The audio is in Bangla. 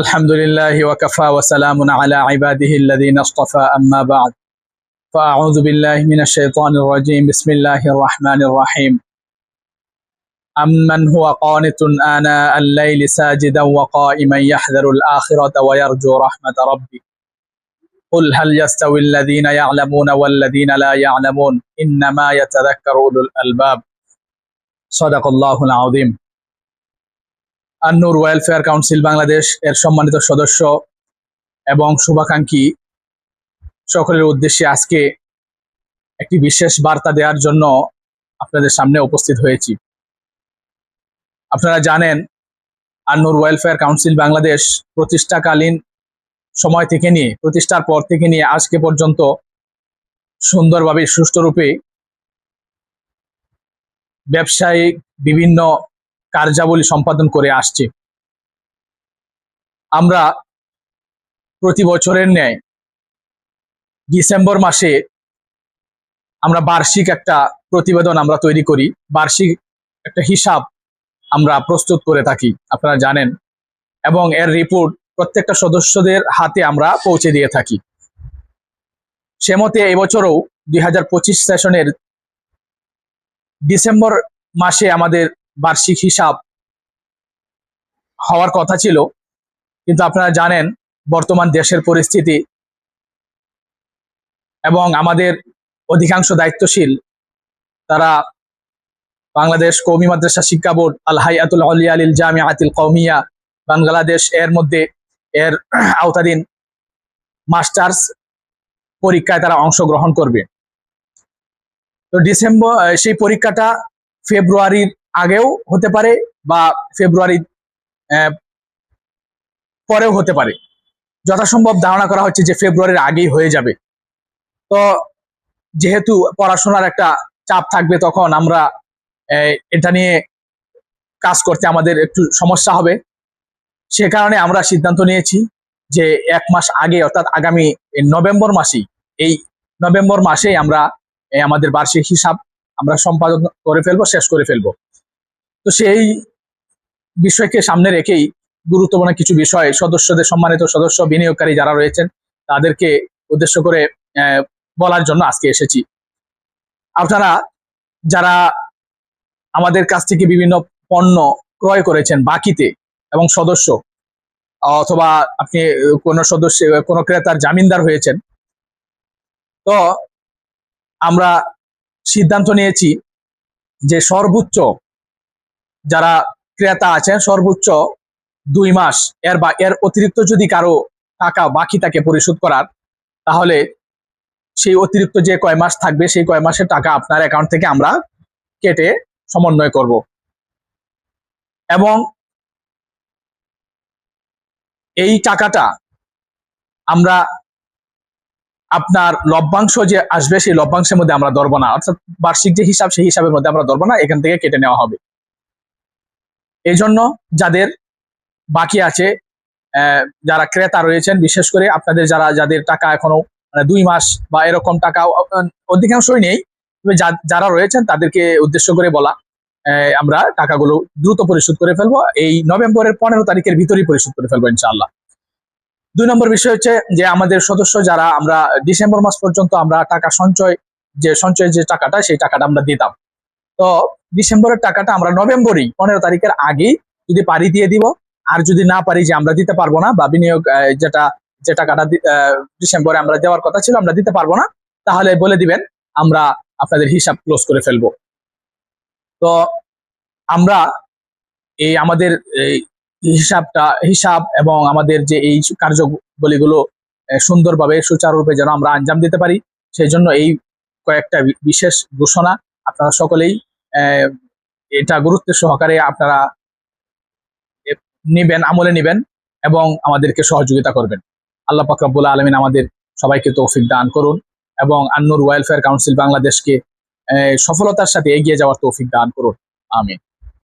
الحمد لله وكفى وسلام على عباده الذين اصطفى أما بعد. فأعوذ بالله من الشيطان الرجيم. بسم الله الرحمن الرحيم. أمن هو قانت آناء الليل ساجدا وقائما يحذر الآخرة ويرجو رحمة ربه. قل هل يستوي الذين يعلمون والذين لا يعلمون؟ إنما يتذكر أولو الألباب. صدق الله العظيم. আন্নুর ওয়েলফেয়ার কাউন্সিল বাংলাদেশ এর সম্মানিত সদস্য এবং শুভাকাঙ্ক্ষী। সকলের উদ্দেশ্যে আজকে একটি বিশেষ বার্তা দেওয়ার জন্য আপনাদের সামনে উপস্থিত হয়েছি। আপনারা জানেন, আন্নুর ওয়েলফেয়ার কাউন্সিল বাংলাদেশ প্রতিষ্ঠাকালীন সময় থেকে নিয়ে, প্রতিষ্ঠার পর থেকে নিয়ে আজকে পর্যন্ত সুন্দরভাবে সুষ্ঠুরূপে ব্যবসায়িক বিভিন্ন কার্যাবলী সম্পাদন করে আসছে। আমরা প্রতি বছরের ন্যায় ডিসেম্বর মাসে আমরা বার্ষিক একটা প্রতিবেদন আমরা তৈরি করি। বার্ষিক একটা হিসাব আমরা প্রস্তুত করে থাকি, আপনারা জানেন। এবং এর রিপোর্ট প্রত্যেকটা সদস্যদের হাতে আমরা পৌঁছে দিয়ে থাকি। সে মতে এবছরও দুই হাজার পঁচিশ সেশনের ডিসেম্বর মাসে আমাদের বার্ষিক হিসাব হওয়ার কথা ছিল। কিন্তু আপনারা জানেন, বর্তমান দেশের পরিস্থিতি এবং আমাদের অধিকাংশ দায়িত্বশীল, তারা বাংলাদেশ কৌমি মাদ্রাসা শিক্ষা বোর্ড, আল হাইয়াতুল আলিয়া আলিল জামিয়া আতিল কৌমিয়া বাংলাদেশ এর মধ্যে এর আওতাধীন মাস্টার্স পরীক্ষায় তারা অংশগ্রহণ করবে। তো ডিসেম্বর, সেই পরীক্ষাটা ফেব্রুয়ারির আগেও হতে পারে বা ফেব্রুয়ারি পরেও হতে পারে। যথাসম্ভব ধারণা করা হচ্ছে যে ফেব্রুয়ারির আগেই হয়ে যাবে। তো যেহেতু পড়াশোনার একটা চাপ থাকবে তখন আমরা এটা নিয়ে কাজ করতে আমাদের একটু সমস্যা হবে। সে কারণে আমরা সিদ্ধান্ত নিয়েছি যে এক মাস আগে, অর্থাৎ আগামী নভেম্বর মাসেই, এই নভেম্বর মাসেই আমরা আমাদের বার্ষিক হিসাব আমরা সম্পাদন করে ফেলব, শেষ করে ফেলব। তো সেই বিষয়কে সামনে রেখেই গুরুত্বপূর্ণ কিছু বিষয়, সদস্যদের সম্মানিত সদস্য, বিনিয়োগকারী যারা রয়েছেন, তাদেরকে উদ্দেশ্য করে বলার জন্য আজকে এসেছি। আপনারা যারা আমাদের কাছ থেকে বিভিন্ন পণ্য ক্রয় করেছেন বাকিতে এবং সদস্য, অথবা আপনি কোন সদস্য, কোন ক্রেতার জামিনদার হয়েছেন, তো আমরা সিদ্ধান্ত নিয়েছি যে সর্বোচ্চ যারা ক্রেতা আছেন, সর্বোচ্চ দুই মাস, এর বা, এর অতিরিক্ত যদি কারও টাকা বাকি থাকে পরিশোধ করার, তাহলে সেই অতিরিক্ত যে কয় মাস থাকবে, সেই কয় মাসের টাকা আপনার অ্যাকাউন্ট থেকে আমরা কেটে সমন্বয় করব। এবং এই টাকাটা আমরা আপনার লভ্যাংশ যে আসবে, সেই লভ্যাংশের মধ্যে আমরা ধরবো না। অর্থাৎ বার্ষিক যে হিসাব, সেই হিসাবের মধ্যে আমরা ধরবো না, এখান থেকে কেটে নেওয়া হবে। এই জন্য যাদের বাকি আছে যারা ক্রেতা রয়েছেন, বিশেষ করে আপনাদের যারা, যাদের টাকা এখনও মানে দুই মাস বা এরকম টাকা অধিকাংশই নেই। যারা রয়েছেন, তাদেরকে উদ্দেশ্য করে বলা আমরা টাকাগুলো দ্রুত পরিশোধ করে ফেলব। এই নভেম্বরের পনেরো তারিখের ভিতরেই পরিশোধ করে ফেলব, ইনশাআল্লাহ। দুই নম্বর বিষয় হচ্ছে যে, আমাদের সদস্য যারা, আমরা ডিসেম্বর মাস পর্যন্ত আমরা টাকা সঞ্চয়, যে সঞ্চয় যে টাকাটা, সেই টাকাটা আমরা দিতাম। তো ডিসেম্বরের টাকাটা আমরা নভেম্বরেই, পনেরো তারিখের আগেই যদি পারি দিয়ে দিব। আর যদি না পারি যে আমরা দিতে পারব না বা বিনিয়োগ যেটা, যে টাকাটা ডিসেম্বরে আমরা দেওয়ার কথা ছিল, আমরা দিতে পারব না, তাহলে বলে দিবেন, আমরা আপনাদের হিসাব ক্লোজ করে ফেলব। তো আমরা এই আমাদের হিসাবটা, হিসাব এবং আমাদের যে এই কার্যবলীগুলো সুন্দরভাবে, সুচারুরূপে যেন আমরা আঞ্জাম দিতে পারি, সেই জন্য এই কয়েকটা বিশেষ ঘোষণা আপনারা সকলেই এটা গুরুত্ব সহকারে আপনারা নিবেন, আমলে নিবেন এবং আমাদেরকে সহযোগিতা করবেন। আল্লাহ পাকরাবুল আলমিন আমাদের সবাইকে তৌফিক দান করুন এবং আন্নুর ওয়েলফেয়ার কাউন্সিল বাংলাদেশকে সফলতার সাথে এগিয়ে যাওয়ার তৌফিক দান করুন। আমিন।